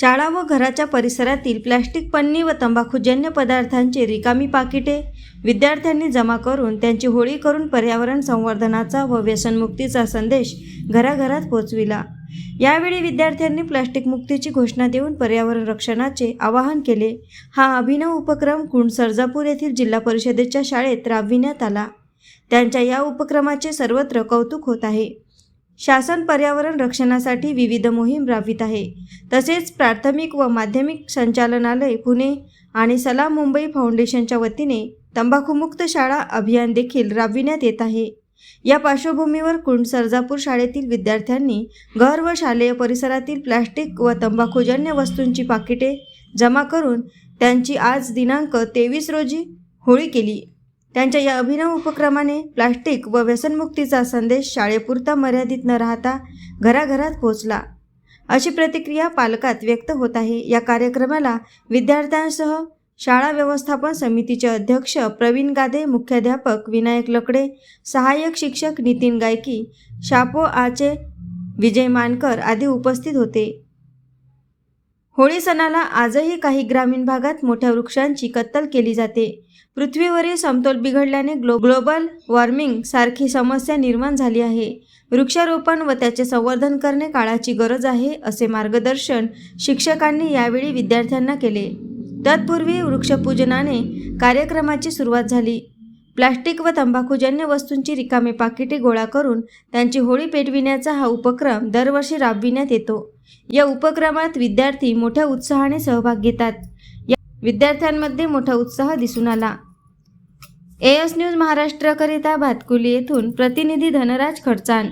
शाळा व घराच्या परिसरातील प्लॅस्टिक पन्नी व तंबाखूजन्य पदार्थांची रिकामी पाकिटे विद्यार्थ्यांनी जमा करून त्यांची होळी करून पर्यावरण संवर्धनाचा व व्यसनमुक्तीचा संदेश घराघरात पोचविला. यावेळी विद्यार्थ्यांनी प्लॅस्टिक मुक्तीची घोषणा देऊन पर्यावरण रक्षणाचे आवाहन केले. हा अभिनव उपक्रम कुंड सर्जापूर येथील जिल्हा परिषदेच्या शाळेत राबविण्यात आला. त्यांच्या या उपक्रमाचे सर्वत्र कौतुक होत आहे. शासन पर्यावरण रक्षणासाठी विविध मोहीम राबवित आहे. तसेच प्राथमिक व माध्यमिक संचालनालय पुणे आणि सलाम मुंबई फाउंडेशनच्या वतीने तंबाखूमुक्त शाळा अभियान देखील राबविण्यात येत आहे. या पार्श्वभूमीवर कुंड सरजापूर शाळेतील विद्यार्थ्यांनी घर व शालेय परिसरातील प्लॅस्टिक व तंबाखूजन्य वस्तूंची पाकिटे जमा करून त्यांची आज दिनांक तेवीस रोजी होळी केली. त्यांच्या या अभिनव उपक्रमाने प्लास्टिक व व्यसनमुक्तीचा संदेश शाळेपुरता मर्यादित न राहता घराघरात पोहोचला. अशी प्रतिक्रिया पालकात व्यक्त होत आहे. या कार्यक्रमाला विद्यार्थ्यांसह शाळा व्यवस्थापन समितीचे अध्यक्ष प्रवीण गादे मुख्याध्यापक विनायक लकडे सहाय्यक शिक्षक नितीन गायकी शापो आचे विजय मानकर आदी उपस्थित होते. होळी सणाला आजही काही ग्रामीण भागात मोठ्या वृक्षांची कत्तल केली जाते. पृथ्वीवरील समतोल बिघडल्याने ग्लो ग्लोबल वॉर्मिंग सारखी समस्या निर्माण झाली आहे. वृक्षारोपण व त्याचे संवर्धन करणे काळाची गरज आहे असे मार्गदर्शन शिक्षकांनी यावेळी विद्यार्थ्यांना केले. तत्पूर्वी वृक्षपूजनाने कार्यक्रमाची सुरुवात झाली. प्लास्टिक व तंबाखूजन्य वस्तूंची रिकामे पाकिटे गोळा करून त्यांची होळी पेटविण्याचा हा उपक्रम दरवर्षी राबविण्यात येतो. या उपक्रमात विद्यार्थी मोठ्या उत्साहाने सहभाग घेतात. या विद्यार्थ्यांमध्ये मोठा उत्साह दिसून आला. एस न्यूज महाराष्ट्राकरिता भातकुली येथून प्रतिनिधी धनराज खडचान